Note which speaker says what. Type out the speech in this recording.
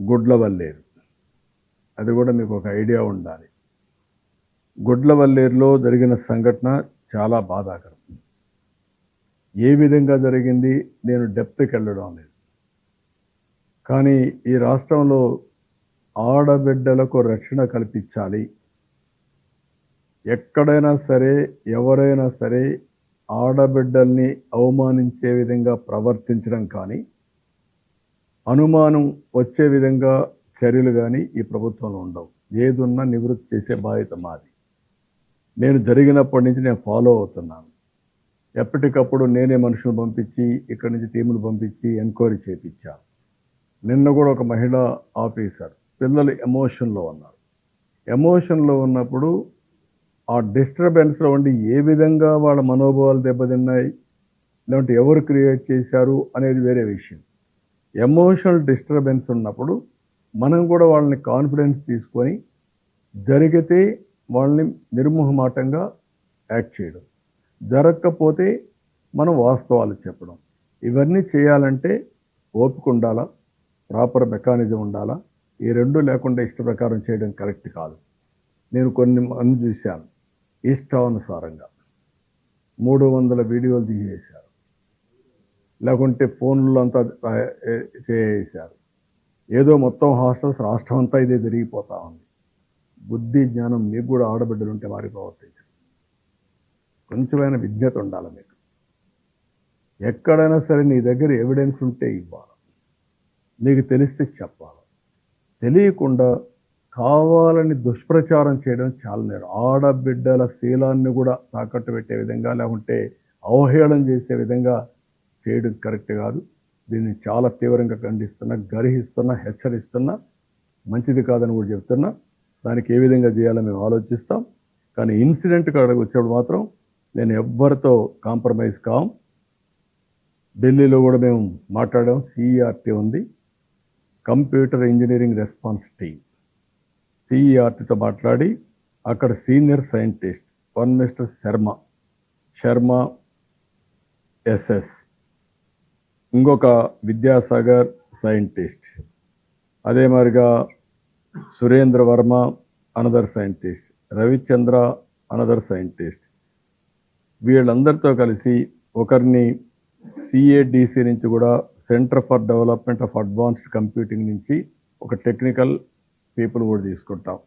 Speaker 1: గుడ్లవల్లేరు అది కూడా మీకు ఒక ఐడియా ఉండాలి. గుడ్లవల్లేరులో జరిగిన సంఘటన చాలా బాధాకరం. ఏ విధంగా జరిగింది నేను డెప్త్కి వెళ్ళడం లేదు. కానీ ఈ రాష్ట్రంలో ఆడబిడ్డలకు రక్షణ కల్పించాలి. ఎక్కడైనా సరే ఎవరైనా సరే ఆడబిడ్డల్ని అవమానించే విధంగా ప్రవర్తించడం కానీ అనుమానం వచ్చే విధంగా చర్యలు కానీ ఈ ప్రభుత్వంలో ఉండవు. ఏదున్నా నివృత్తి చేసే బాధ్యత మాది. నేను జరిగినప్పటి నుంచి నేను ఫాలో అవుతున్నాను. ఎప్పటికప్పుడు నేనే మనుషులు పంపించి ఇక్కడి నుంచి టీములు పంపించి ఎంక్వైరీ చేయించాను నిన్న కూడా ఒక మహిళా ఆఫీసర్ పిల్లలు ఎమోషన్లో ఉన్నారు. ఎమోషన్లో ఉన్నప్పుడు ఆ డిస్టర్బెన్స్లో ఉండి ఏ విధంగా వాళ్ళ మనోభావాలు దెబ్బతిన్నాయి లేదంటే ఎవరు క్రియేట్ చేశారు అనేది వేరే విషయం. ఎమోషనల్ డిస్టర్బెన్స్ ఉన్నప్పుడు మనం కూడా వాళ్ళని కాన్ఫిడెన్స్ తీసుకొని జరిగితే వాళ్ళని నిర్మోహమాటంగా యాక్ట్ చేయడం. జరగకపోతే మనం వాస్తవాలు చెప్పడం. ఇవన్నీ చేయాలంటే ఓపిక ఉండాలా? ప్రాపర్ మెకానిజం ఉండాలా? ఈ రెండు లేకుండా ఇష్ట ప్రకారం చేయడం కరెక్ట్ కాదు. నేను కొన్ని మంది చూశాను. ఇష్టానుసారంగా. మూడు వందల వీడియోలు తీసేశాను లేకుంటే ఫోన్లో అంతా రా- ఏదో మొత్తం హాస్టల్స్ రాష్ట్రం అంతా ఇదే జరిగిపోతూ ఉంది. బుద్ధి జ్ఞానం మీకు కూడా ఆడబిడ్డలు ఉంటే వారి ప్రవర్తించండి. కొంచెమైనా విజ్ఞత ఉండాలి మీకు. ఎక్కడైనా సరే నీ దగ్గర ఎవిడెన్స్ ఉంటే ఇవ్వాలి. నీకు తెలిస్తే చెప్పాలి. తెలియకుండా కావాలని దుష్ప్రచారం చేయడం చాలా నేరం. ఆడబిడ్డల శీలాన్ని కూడా తాకట్టు పెట్టే విధంగా లేకుంటే అవహేళన చేసే విధంగా చేయడం కరెక్ట్ కాదు. దీన్ని చాలా తీవ్రంగా ఖండిస్తున్నా గర్హిస్తున్నా హెచ్చరిస్తున్నా. మంచిది కాదని కూడా చెప్తున్నా. దానికి ఏ విధంగా చేయాలో మేము ఆలోచిస్తాం. కానీ ఇన్సిడెంట్ కాడకు వచ్చేప్పుడు మాత్రం నేను ఎవ్వరితో కాంప్రమైజ్ కాం. ఢిల్లీలో కూడా మేము మాట్లాడాం. సిఈఆర్టీ ఉంది. Computer engineering response team. సిఈఆర్టీతో మాట్లాడి అక్కడ senior scientist one Mister Sharma Sharma SS ఇంకొక విద్యాసాగర్ సైంటిస్ట్. అదే మాదిరిగా Surendra Varma another scientist. Ravichandra another scientist. వీళ్ళందరితో కలిసి ఒకరిని సిఏడిసి నుంచి కూడా centre for development of advanced computing నుంచి ఒక టెక్నికల్ పీపుల్ కూడా తీసుకుంటాం.